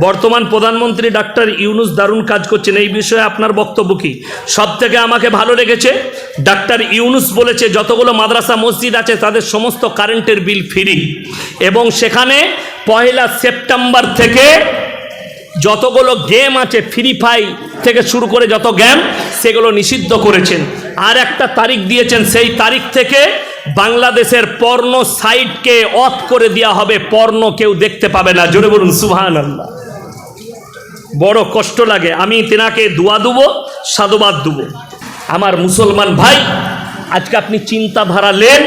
বর্তমান প্রধানমন্ত্রী ডাক্তার ইউনুস দারুণ কাজ করছেন। এই বিষয়ে আপনার বক্তব্য কি? সব থেকে আমাকে ভালো লেগেছে, ডাক্তার ইউনুস বলেছে, যতগুলো মাদ্রাসা মসজিদ আছে, তাদের সমস্ত কারেন্টের বিল ফ্রি। এবং সেখানে পয়লা সেপ্টেম্বর থেকে যতগুলো গেম আছে, ফ্রি ফাই থেকে শুরু করে যত গেম, সেগুলো নিষিদ্ধ করেছেন। আর একটা তারিখ দিয়েছেন, সেই তারিখ থেকে বাংলাদেশের পর্ণ সাইটকে অফ করে দেওয়া হবে, পর্ণ কেউ দেখতে পাবে না। জোরে বলুন সুহান আল্লাহ বড় কষ্ট লাগে। আমি তেনাকে দোয়া দেবো, সাধুবাদ দেবো। আমার মুসলমান ভাই, আজকে আপনি চিন্তাধারা নেন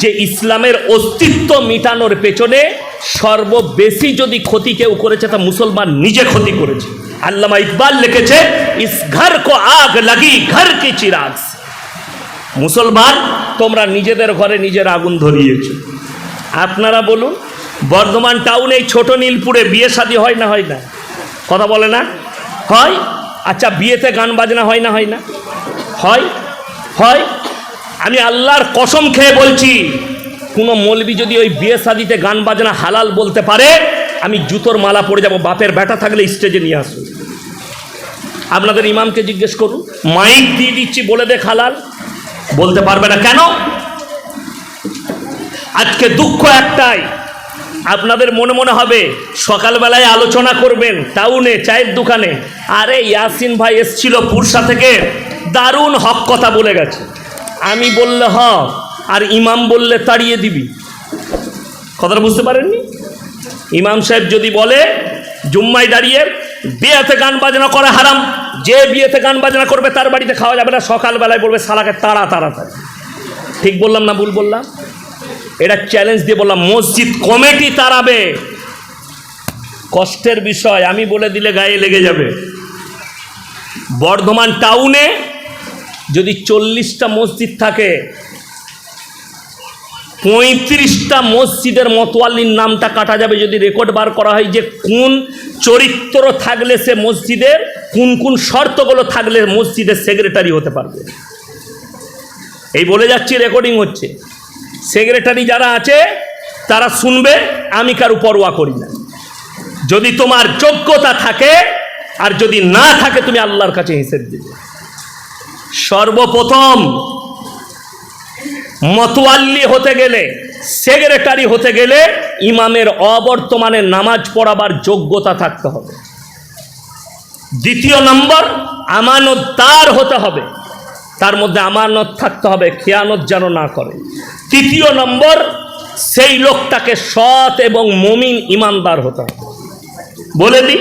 যে ইসলামের অস্তিত্ব মিটানোর পেছনে সর্ববেশি যদি ক্ষতি কেউ করেছে, তা মুসলমান নিজে ক্ষতি করেছে। আল্লামা ইকবাল লিখেছে, ইস ঘর কো আগ লাগি, ঘর কি চিরাগ। মুসলমান, তোমরা নিজেদের ঘরে নিজের আগুন ধরিয়েছ। আপনারা বলুন, বর্ধমান টাউনে এই ছোট নীলপুরে বিয়ে শাদী হয় না হয় না? কথা বলে না? হয়? আচ্ছা বিয়েতে গান বাজনা হয় না হয় না? হয়? হয়? আমি আল্লাহর কসম খেয়ে বলছি, কোনো মলবি যদি ওই বিয়ে শাদিতে গান বাজনা হালাল বলতে পারে, আমি জুতোর মালা পরে যাব, বাপের ব্যাটা থাকলে স্টেজে নিয়ে আসুন। আপনাদের ইমামকে জিজ্ঞেস করুন, মাইক দিয়ে দিচ্ছি, বলে দেখ হালাল। বলতে পারবে না কেন? আজকে দুঃখ একটাই। আপনাদের মনে মনে হবে, সকালবেলায় আলোচনা করবেন টাউনে, চায়ের দোকানে। আরে ইয়াসিন ভাই এসছিল পুরসা থেকে, দারুণ হক কথা বলে গেছে। আমি বললে হ, আর ইমাম বললে তাড়িয়ে দিবি। কথাটা বুঝতে পারেননি? ইমাম সাহেব যদি বলে, জুম্মায় দাঁড়িয়ে বিয়েতে গান বাজনা করা হারাম। যে বিয়েতে গান বাজনা করবে তার বাড়িতে খাওয়া যাবে না, সকালবেলায় বলবে, সালাকে তাড়া তাড়া ঠিক বললাম না ভুল বললাম? এটা চ্যালেঞ্জ দিয়ে বললাম, মসজিদ কমিটি তাড়াবে। কষ্টের বিষয়, আমি বলে দিলে গায়ে লেগে যাবে। বর্ধমান টাউনে যদি চল্লিশটা মসজিদ থাকে, পঁয়ত্রিশটা মসজিদের মতোয়াল্লির নামটা কাটা যাবে যদি রেকর্ড বার করা হয় যে কোন চরিত্র থাকলে সে মসজিদের, কোন কোন শর্তগুলো থাকলে মসজিদের সেক্রেটারি হতে পারবে। এই বলে যাচ্ছি রেকর্ডিং হচ্ছে। সেক্রেটারি যারা আছে, তারা শুনবে, আমি কারু পরোয়া করি না। যদি তোমার যোগ্যতা থাকে, আর যদি না থাকে, তুমি আল্লাহর কাছে হিসেব দেবে। সর্বপ্রথম মতোয়াল্লি হতে গেলে সেক্রেটারি হতে গেলে ইমামের অবর্তমানে নামাজ পড়াবার যোগ্যতা থাকতে হবে। দ্বিতীয় নম্বর, আমানতদার হতে হবে। তার মধ্যে আমানত থাকতে হবে, খেয়ানত যেন না করে। তৃতীয় নম্বর, সেই লোকটাকে সৎ এবং মমিন ইমানদার হতে হবে। বলে দিই,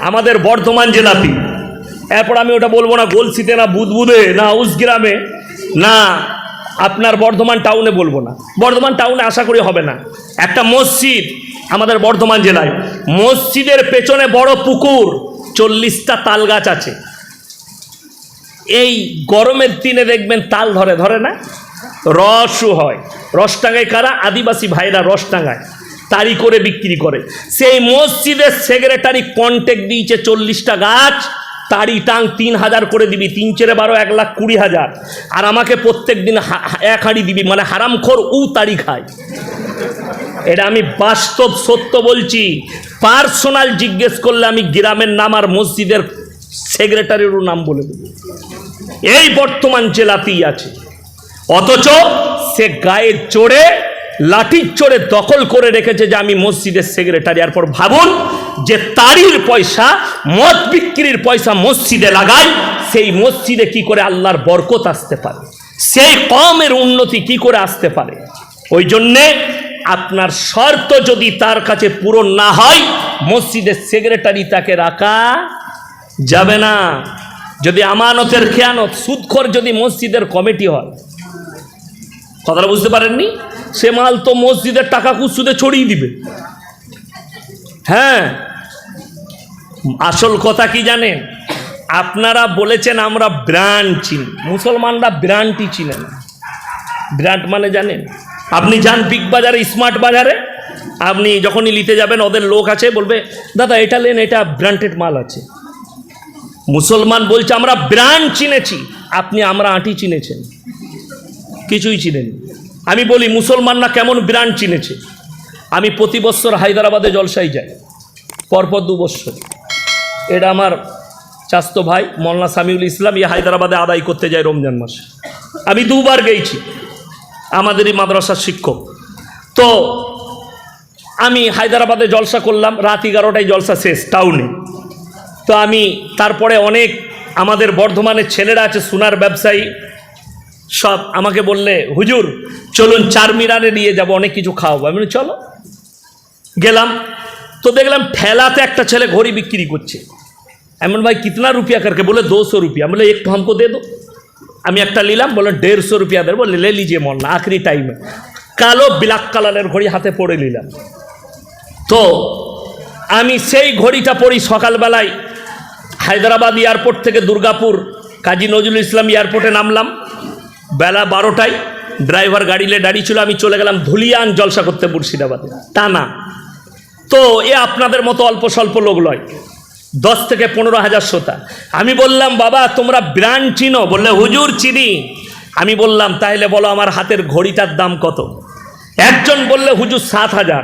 আমাদের বর্ধমান জেলাতে এরপর আমি ওটা বলব না, গলসিতে না বুদবুদে, না উসগ্রামে, না আপনার বর্ধমান টাউনে বলব না। বর্ধমান টাউনে আশা করি হবে না। একটা মসজিদ আমাদের বর্ধমান জেলায়। মসজিদের পেছনে বড় পুকুর, চল্লিশটা তাল গাছ আছে। এই গরমের দিনে দেখবেন তাল ধরে ধরে না? রসও হয়। রস টাঙায় কারা? আদিবাসী ভাইরা রস টাঙায় তারি করে বিক্রি করে। সেই মসজিদের সেক্রেটারি কন্টেক্ট দিয়েছে চল্লিশটা গাছ। তারি টাং তিন হাজার করে দিবি, তিন চেরে বারো, এক লাখ কুড়ি হাজার। আর আমাকে প্রত্যেক দিন এক হাঁড়ি দিবি মানে হারামখোর উ তারি খায়। এটা আমি বাস্তব সত্য বলছি। পার্সোনাল জিজ্ঞেস করলে আমি গ্রামের নাম আর মসজিদের সেক্রেটারিরও নাম বলে দেবো। এই বর্তমান জেলাতেই আছে। অথচ সে গায়ে চড়ে লাঠির চড়ে দখল করে রেখেছে যে আমি মসজিদের সেক্রেটারি। আর পর ভাবুন যে তারির পয়সা, মদ বিক্রির পয়সা মসজিদে লাগায় সেই মসজিদে কি করে আল্লাহর বরকত আসতে পারে? সেই কমের উন্নতি কি করে আসতে পারে? ওই জন্যে আপনার শর্ত যদি তার কাছে পূরণ না হয়, মসজিদের সেক্রেটারি তাকে রাখা যাবে না। যদি আমানতের খেয়ানত, সুদখোর যদি মসজিদের কমিটি হয়। কথাটা বুঝতে পারেননি? সে মাল তো মসজিদের টাকা কুসুদে ছড়িয়ে দিবে। হ্যাঁ আসল কথা কি জানেন? আপনারা বলেছেন আমরা ব্র্যান্ড চিনি। মুসলমানরা ব্র্যান্ডই চিনে না। ব্র্যান্ড মানে জানেন? আপনি যান বিগ বাজারে, স্মার্ট বাজারে, আপনি যখনই নিতে যাবেন, ওদের লোক আছে, বলবে, দাদা, এটা লেন এটা ব্র্যান্ডেড মাল আছে। মুসলমান বলছে, আমরা ব্র্যান্ড চিনেছি। আপনি, আমরা আঁটি চিনেছেন। কিছুই চিনেন আমি বলি, মুসলমানরা কেমন ব্র্যান্ড চিনেছে? আমি প্রতি বছর হায়দ্রাবাদে জলসাই যাই, পরপর দু বছর। এটা আমার চাস্তো ভাই মল্লা সামিউল ইসলাম ইয়ে হায়দ্রাবাদে আদায় করতে যায় রমজান মাসে। আমি দুবার গেছি আমাদেরই মাদ্রাসার শিক্ষক। তো আমি হায়দ্রাবাদে জলসা করলাম, রাত এগারোটায় জলসা শেষ, টাউনে। তো আমি তারপরে অনেক আমাদের বর্ধমানের ছেলেরা আছে, সোনার ব্যবসায়ী, সব আমাকে বললে, হুজুর, চলুন চার মিনারে নিয়ে যাব, অনেক কিছু খাওয়াবো। আমি চলো। গেলাম, তো দেখলাম ঠেলাতে একটা ছেলে ঘড়ি বিক্রি করছে। এমন ভাই কিতনা রুপিয়া করকে বলে দোশো রুপিয়া বলে একটু हमको दे दो আমি একটা নিলাম বলে দেড়শো রুপিয়া দেবো বলে লে লিজিয়ে মল্লা আখরি টাইমে কালো ব্ল্যাক কালারের ঘড়ি হাতে পড়ে নিলাম তো আমি সেই ঘড়িটা পড়ি সকালবেলায় হায়দ্রাবাদ এয়ারপোর্ট থেকে দুর্গাপুর কাজী নজরুল ইসলাম এয়ারপোর্টে নামলাম বেলা বারোটায় ড্রাইভার গাড়িলে দাঁড়িয়ে ছিল আমি চলে গেলাম ধুলিয়ান জলসা করতে মুর্শিদাবাদে তা না তো এ আপনাদের মতো অল্প স্বল্প লোক লয় দশ থেকে পনেরো হাজার শ্রোতা। আমি বললাম, বাবা, তোমরা ব্র্যান্ড চিনো। বললে, হুজুর, চিনি। আমি বললাম তাহলে বলো, আমার হাতের ঘড়িটার দাম কত? একজন বললে, হুজুর, সাত হাজার।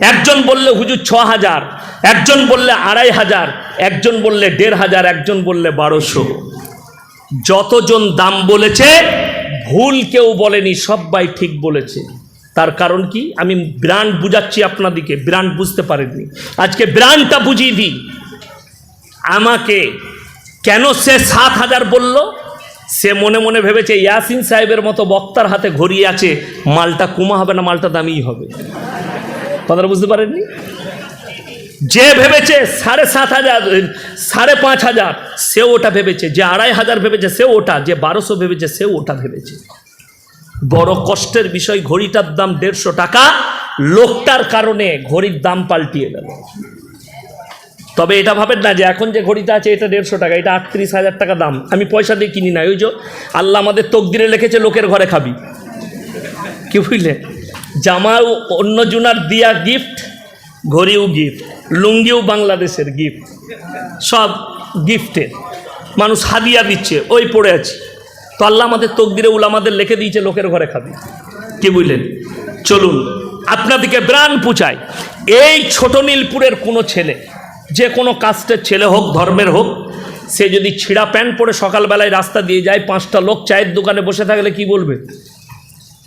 একজন বললে, হুজুর, ছ হাজার। একজন বললে, আড়াই হাজার। একজন বললে, দেড় হাজার। একজন বললে, বারোশো। যতজন দাম বলেছে, ভুল কেউ বলেনি, সবাই ঠিক বলেছে। তার কারণ কি? আমি ব্র্যান্ড বুঝাচ্ছি আপনাদিকে, ব্র্যান্ড বুঝতে পারেননি। আজকে ব্র্যান্ডটা বুঝিয়ে দিই। আমাকে কেন সে সাত হাজার বলল? সে মনে মনে ভেবেছে, ইয়াসিন সাহেবের মতো বক্তার হাতে ঘড়ি আছে, মালটা কুমা হবে না, মালটা দামিই হবে। কথাটা বুঝতে পারেননি? যে ভেবেছে সাড়ে সাত হাজার, সাড়ে পাঁচ হাজার, সে ওটা ভেবেছে। যে আড়াই হাজার ভেবেছে, সে ওটা। যে বারোশো ভেবেছে, সে ওটা ভেবেছে। বড় কষ্টের বিষয়, ঘড়িটার দাম দেড়শো টাকা। লোকটার কারণে ঘড়ির দাম পাল্টিয়ে গেল। তবে এটা ভাবেন না যে এখন যে ঘড়িটা আছে এটা দেড়শো টাকা, এটা আটত্রিশ হাজার টাকা দাম। আমি পয়সা দিয়ে কিনি না, ওই যে আল্লাহ আমাদের তকদিরে লিখেছে, লোকের ঘরে খাবি। কি বুঝলে? জামা অন্য জুনার দিয়া গিফট ঘড়িও গিফট লুঙ্গিও বাংলাদেশের গিফট সব গিফটের মানুষ হাদিয়া দিচ্ছে, ওই পড়ে আছে। তো আল্লাহ আমাদের তকদিরে উল আমাদের লিখে দিয়েছে, লোকের ঘরে খাবি। কি বুঝলেন? চলুন আপনাদেরকে ব্রাণ পুচাই। এই ছোট নীলপুরের কোনো ছেলে যে কোনো কাস্টের ছেলে হোক, ধর্মের হোক, সে যদি ছিঁড়া প্যান্ট পরে সকালবেলায় রাস্তা দিয়ে যায়, পাঁচটা লোক চায়ের দোকানে বসে থাকলে কি বলবে?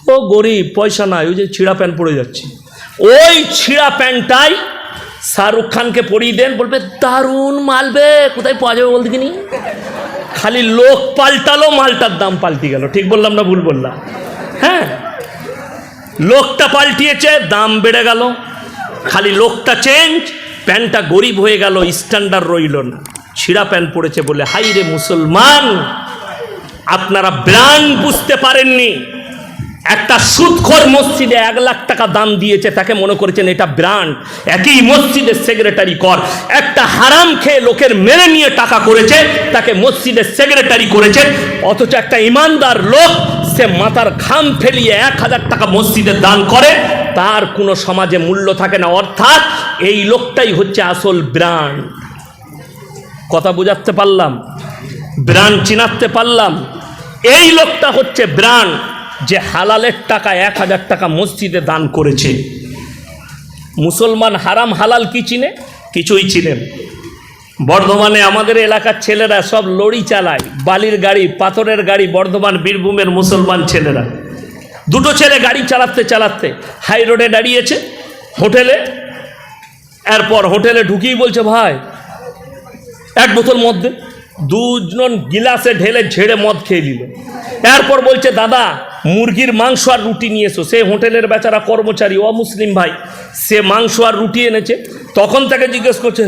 ও গরিব, পয়সা নাই, ওই যে ছিঁড়া প্যান্ট পরে যাচ্ছে। ওই ছিঁড়া প্যান্টটাই শাহরুখ খানকে পরিয়ে দেন, বলবে, দারুণ মালবে কোথায় পাওয়া যাবে বলতে কিনি খালি লোক পাল্টালো, মালটার দাম পাল্টি গেল। ঠিক বললাম না ভুল বললাম? হ্যাঁ। লোকটা পাল্টিয়েছে, দাম বেড়ে গেল। খালি লোকটা চেঞ্জ প্যান্টটা গরিব হয়ে গেল স্ট্যান্ডার্ড রইল না। ছিঁড়া প্যান্ট পড়েছে বলে হাই রে মুসলমান, আপনারা ব্রান্ড বুঝতে পারেননি। একটা সুদখোর মসজিদে এক লাখ টাকা দাম দিয়েছে, তাকে মনে করেছেন এটা ব্র্যান্ড একই মসজিদের সেক্রেটারি কর। একটা হারাম খেয়ে লোকের মেরে নিয়ে টাকা করেছে, তাকে মসজিদের সেক্রেটারি করেছে। অথচ একটা ইমানদার লোক, সে মাথার ঘাম ফেলিয়ে এক হাজার টাকা মসজিদে দান করে তার কোনো সমাজে মূল্য থাকে না, অর্থাৎ এই লোকটাই হচ্ছে আসল ব্র্যান্ড কথা বোঝাতে পারলাম? ব্র্যান্ড চিনাতে পারলাম? এই লোকটা হচ্ছে ব্র্যান্ড যে হালালের টাকা এক হাজার টাকা মসজিদে দান করেছে। মুসলমান হারাম হালাল কি চিনে? কিছুই চিনেন বর্ধমানে আমাদের এলাকার ছেলেরা সব লড়ি চালায়, বালির গাড়ি, পাথরের গাড়ি, বর্ধমান বীরভূমের মুসলমান ছেলেরা। দুটো ছেলে গাড়ি চালাতে চালাতে হাই রোডে দাঁড়িয়েছে হোটেলে। এরপর হোটেলে ঢুকিয়ে বলছে, ভাই, এক বোতল দে। দুজন গিলাসে ঢেলে ঝেড়ে মদ খেয়ে দিল এরপর বলছে, দাদা, মুরগির মাংস আর রুটি নিয়ে এসো। সে হোটেলের বেচারা কর্মচারী, অমুসলিম ভাই। সে মাংস আর রুটি এনেছে। তখন তাকে জিজ্ঞেস করছে,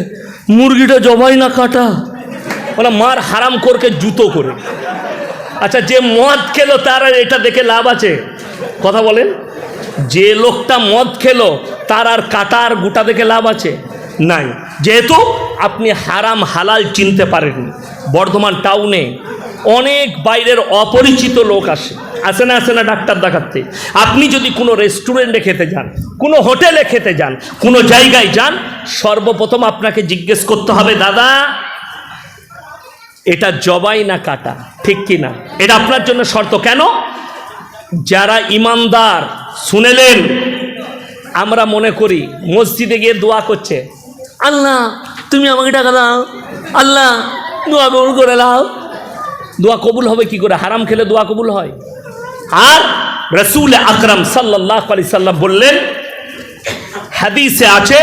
মুরগিটা জবাই না কাটা? বলে, মার হারাম করকে জুতো করে। আচ্ছা যে মদ খেলো তার এটা দেখে লাভ আছে? কথা বলেন, যে লোকটা মদ খেলো, তার আর কাটা আর গোটা দেখে লাভ আছে? নাই। যেহেতু আপনি হারাম হালাল চিনতে পারেননি, বর্ধমান টাউনে অনেক বাইরের অপরিচিত লোক আসে। আসে না আসে না ডাক্তার দেখাতে। আপনি যদি কোনো রেস্টুরেন্টে খেতে যান, কোনো হোটেলে খেতে যান, কোনো জায়গায় যান, সর্বপ্রথম আপনাকে জিজ্ঞেস করতে হবে, দাদা, এটা জবাই না কাটা? ঠিক কি না এটা আপনার জন্য শর্ত। কেন? যারা ইমানদার, শুনেলেন, আমরা মনে করি মসজিদে গিয়ে দোয়া করছে, আল্লাহ, তুমি আমাকে টাকা দাও, আল্লাহ, দোয়া কবুল করে দাও দোয়া কবুল হবে কি করে? হারাম খেলে দোয়া কবুল হয়। আর রসুল আকরাম সাল্লাহ আলি সাল্লাম বললেন, হাদিসে আছে,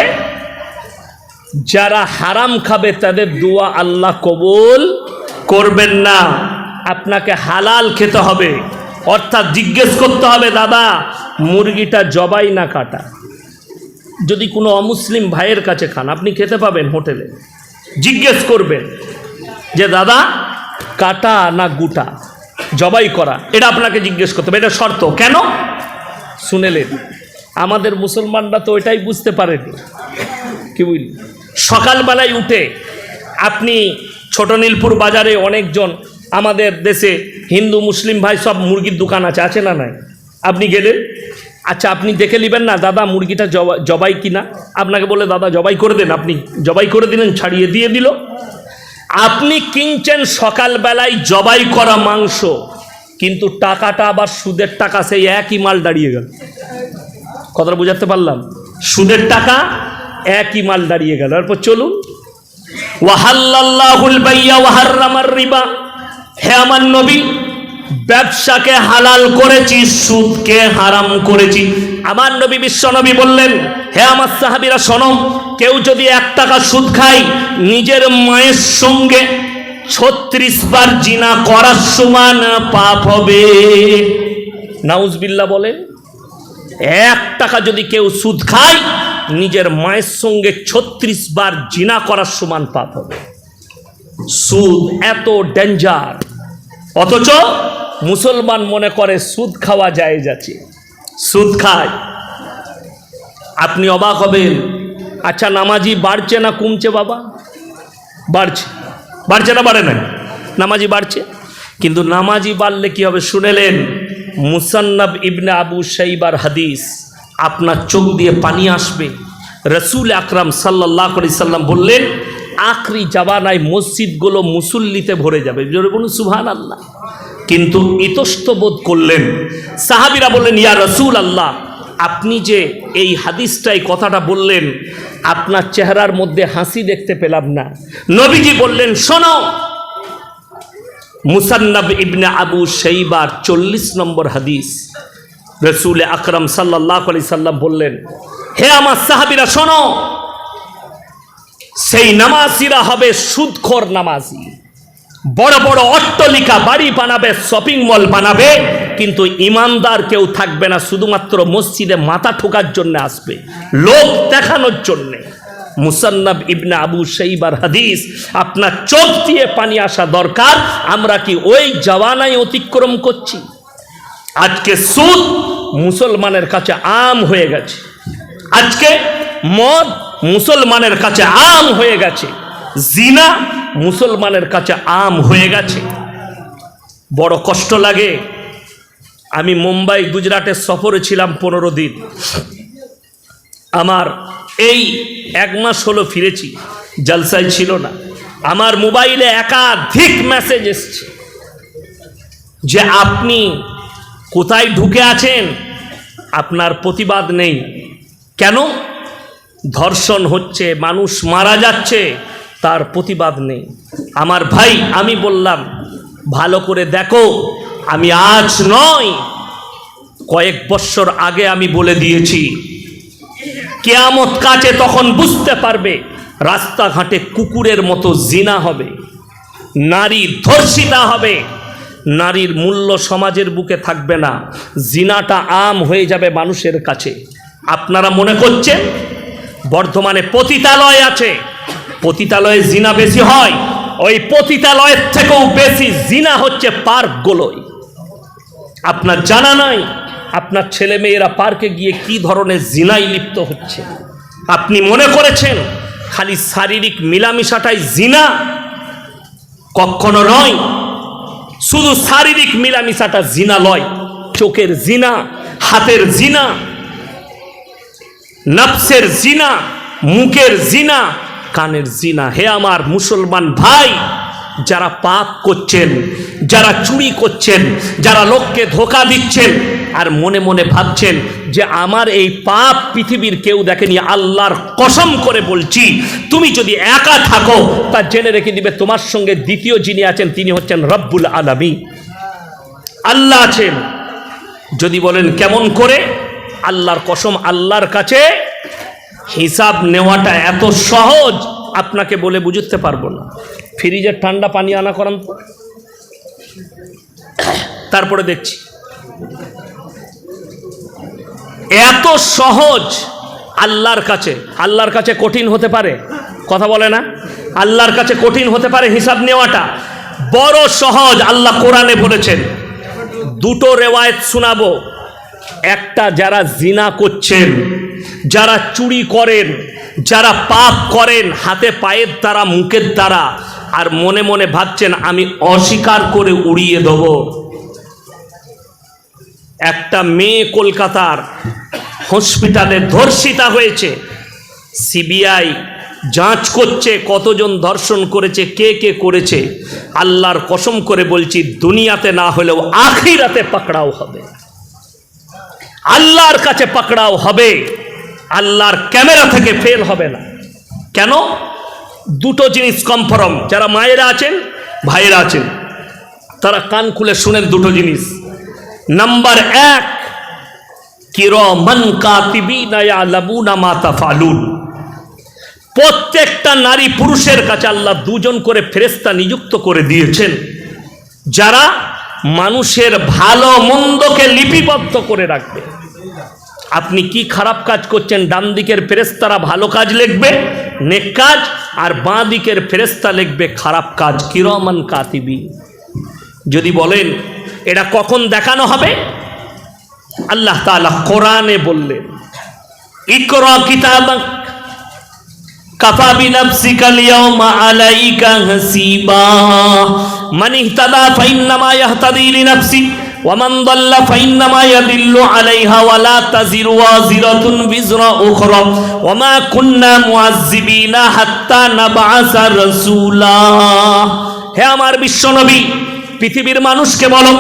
যারা হারাম খাবে তাদের দোয়া আল্লাহ কবুল করবেন না। আপনাকে হালাল খেতে হবে। অর্থাৎ জিজ্ঞেস করতে হবে, দাদা, মুরগিটা জবাই না কাটা? যদি কোনো অমুসলিম ভাইয়ের কাছে খান, আপনি খেতে পাবেন হোটেলে। জিজ্ঞেস করবেন যে, দাদা, কাটা না গুটা? জবাই করা? এটা আপনাকে জিজ্ঞেস করতে হবে। এটা শর্ত। কেন? শুনেলেন। আমাদের মুসলমানরা তো এটাই বুঝতে পারেনি। কি বুঝলি? সকালবেলায় উঠে আপনি ছোট নীলপুর বাজারে অনেকজন আমাদের দেশে হিন্দু, মুসলিম ভাই সব মুরগির দোকান আছে আছে না নাই? আপনি গেলেন আচ্ছা আপনি দেখে নেবেন না, দাদা মুরগিটা জবা- জবাই কিনা? আপনাকে বলে, দাদা, জবাই করে দেন আপনি। জবাই করে দিলেন, ছাড়িয়ে দিয়ে দিল। আপনি কিনছেন সকালবেলায় জবাই করা মাংস, কিন্তু টাকাটা আবার সুদের টাকা, সেই একই মাল দাঁড়িয়ে গেল। কথাটা বুঝাতে পারলাম? সুদের টাকা একই মাল দাঁড়িয়ে গেল। এরপর চলুন। ওয়াহাল্লাহুল বাইয়া ওয়াহার্রামার রিবা। হে আমার নবী, ব্যবসাকে হালাল করেছি, সুদকে হারাম করেছি। আমার নবী বিশ্ব নবী বললেন, হে আমার সাহাবীরা, শোনো, কেউ যদি এক টাকা সুদ খায়, নিজের মায়ের সঙ্গে ছত্রিশ বার জিনা করার সমান পাপ হবে। নাউজবিল্লা বলেন এক টাকা যদি কেউ সুদ খায়, নিজের মায়ের সঙ্গে ছত্রিশ বার জিনা করার সমান পাপ হবে। সুদ এত ডেঞ্জার অথচ মুসলমান মনে করে সুদ খাওয়া যায় যাচ্ছে সুদ খায়। আপনি অবাক হবেন আচ্ছা নামাজি বাড়ছে না কমছে বাবা? বাড়ছে। বাড়ছে না বাড়ে না নামাজি বাড়ছে। কিন্তু নামাজি বাড়লে কি হবে শুনেলেন, মুসান্নাব ইবনে আবু সাইবার হাদিস, আপনার চোখ দিয়ে পানি আসবে। রসুল আকরাম সাল্লাহ সাল্লাম বললেন আখরি জাবানায় মসজিদগুলো মুসল্লিতে ভরে যাবে। সুহান আল্লাহ কিন্তু ইতস্ত বোধ করলেন। সাহাবিরা বললেন, ইয়া রসুল আল্লাহ আপনি যে এই হাদিসটাই কথাটা বললেন, আপনার চেহারার মধ্যে হাসি দেখতে পেলাম না। নবীজি বললেন, শোনো, মুসান্নাব ইবনে আবু সেইবার চল্লিশ নম্বর হাদিস। রসুল আকরম সাল্লাহ আলি সাল্লাম বললেন, হে আমার সাহাবিরা, শোনো সেই নামাজিরা হবে সুদখোর নামাজি। বড় বড় অট্টলিকা, বাড়ি বানাবে, শপিং মল বানাবে, কিন্তু ইমানদার কেউ থাকবে না, শুধুমাত্র মসজিদে মাথা ঠোকার জন্য আসবে লোক দেখানোর জন্যে। মুসান্নাব ইবনে আবু সেইবার হাদিস, আপনার চোখ দিয়ে পানি আসা দরকার, আমরা কি ওই জওয়ানায় অতিক্রম করছি? আজকে সুদ মুসলমানের কাছে আম হয়ে গেছে। আজকে মদ মুসলমানের কাছে আম হয়ে গেছে। জিনা মুসলমানের কাছে আম হয়ে গেছে। বড় কষ্ট লাগে। আমি মুম্বাই গুজরাটের সফরে ছিলাম পনেরো দিন। আমার এই এক মাস হলো ফিরেছি জলসায় ছিল না। আমার মোবাইলে একাধিক মেসেজ এসছে যে, আপনি কোথায় ঢুকে আছেন? আপনার প্রতিবাদ নেই। কেন? ধর্ষণ হচ্ছে, মানুষ মারা যাচ্ছে, তার প্রতিবাদ নেই। আমার ভাই, আমি বললাম, ভালো করে দেখো, আমি আজ নয়, কয়েক বৎসর আগে আমি বলে দিয়েছি, কেয়ামত কাছে তখন বুঝতে পারবে, রাস্তাঘাটে কুকুরের মতো জিনা হবে, নারী ধর্ষিতা হবে, নারীর মূল্য সমাজের বুকে থাকবে না, জিনাটা আম হয়ে যাবে মানুষের কাছে। আপনারা মনে করছেন? বর্ধমানে পতিতালয় আছে। পতিতালয়ে জিনা বেশি হয়। ওই পতিতালয়ের থেকেও বেশি জিনা হচ্ছে পার্কগুলোয় আপনার জানা নাই? আপনার ছেলে মেয়েরা পার্কে গিয়ে কি ধরনের জিনাই লিপ্ত হচ্ছে? আপনি মনে করেছেন খালি শারীরিক মিলামিশাটাই জিনা? কখনো নয়। শুধু শারীরিক মিলামিশাটা জিনা লয়। চোখের জিনা, হাতের জিনা নফসের জিনা, মুখের জিনা, কানের জিনা। হে আমার মুসলমান ভাই, যারা পাপ করছেন, যারা চুরি করছেন, যারা লোককে ধোকা দিচ্ছেন, আর মনে মনে ভাবছেন যে আমার এই পাপ পৃথিবীর কেউ দেখেনি, আল্লাহর কসম করে বলছি, তুমি যদি একা থাকো, তা জেনে রেখে দিবে তোমার সঙ্গে দ্বিতীয় যিনি আছেন, তিনি হচ্ছেন রব্বুল আলমী আল্লাহ আছেন। যদি বলেন কেমন করে? আল্লাহর কসম, আল্লাহর কাছে হিসাব নেওয়াটা এত সহজ, আপনাকে বলে বুঝতে পারব না। ফ্রিজের ঠান্ডা পানি আনা করান তো। তারপরে দেখছি। এত সহজ আল্লাহর কাছে আল্লাহর কাছে কঠিন হতে পারে, কথা বলে না? আল্লাহর কাছে কঠিন হতে পারে হিসাব নেওয়াটা। বড় সহজ, আল্লাহ কোরআনে বলেছেন, দুটো রেওয়ায়ত শোনাবো একটা যারা জিনা করছেন, যারা চুরি করেন, যারা পাপ করেন, হাতে পায়ের দ্বারা, মুখের দ্বারা, আর মনে মনে ভাবছেন, আমি অস্বীকার করে উড়িয়ে দেব। একটা মেয়ে কলকাতার হসপিটালে ধর্ষিতা হয়েছে। সিবিআই যাঞ্চ করছে, কতজন ধর্ষণ করেছে, কে কে করেছে, আল্লাহর কসম করে বলছি, দুনিয়াতে না হলেও আখিরাতে পাকড়াও হবে। আল্লাহর কাছে পাকড়াও হবে, আল্লাহর ক্যামেরা থেকে ফেল হবে না। কেন? দুটো জিনিস কনফার্ম যারা মায়েরা আছেন, ভাইয়েরা আছেন, তারা কান খুলে শুনেন দুটো জিনিস। নাম্বার এক, কিরমান কাতিবিনা ইয়ালামুনা মা তাফালুন। প্রত্যেকটা নারী পুরুষের কাছে আল্লাহ দুজন করে ফেরেস্তা নিযুক্ত করে দিয়েছেন, যারা মানুষের ভালো মন্দকে লিপিবদ্ধ করে রাখবে। আপনি কি খারাপ কাজ করছেন? ডান দিকের ফেরেস্তারা ভালো কাজ লিখবে, নেক কাজ, আর বাঁ দিকের ফেরেস্তা লিখবে, খারাপ কাজ। কিরমান কাতিবি। যদি বলেন, এটা কখন দেখানো হবে? আল্লাহ তাআলা কোরআনে বললেন, ইকরা কিতাবাক, কাফা বিনাফসিকা আল-ইয়াওমা আলাইকা হাসিবা। মান ইহতাদা ফাইন্নামা ইয়াহতাদি লিনাফসি ওয়া মান দাল্লা ফাইন্নামা ইয়াদিল্লু আলাইহা ওয়া লা তাজিরু ওয়াজিরাতুন বিজরা উখরা ওয়া মা কুন্না মুআযযিবিনা হাত্তা নাবআসা রাসূলা হে আমার বিশ্বনবী, পৃথিবীর মানুষকে বলো,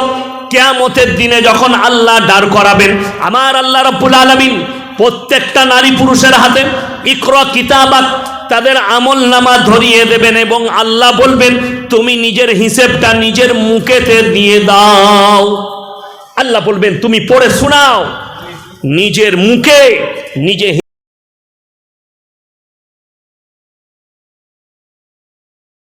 কেয়ামতের দিনে যখন আল্লাহ দাঁড় করাবেন, আমার আল্লাহ রব্বুল আলামিন প্রত্যেকটা নারী পুরুষের হাতে ইকর কিতাবাক তাদের আমল নামা ধরিয়ে দেবেন এবং আল্লাহ বলবেন, তুমি নিজের হিসেবটা নিজের মুখেতে দিয়ে দাও। আল্লাহ বলবেন তুমি পড়ে শোনাও। নিজের মুখে নিজে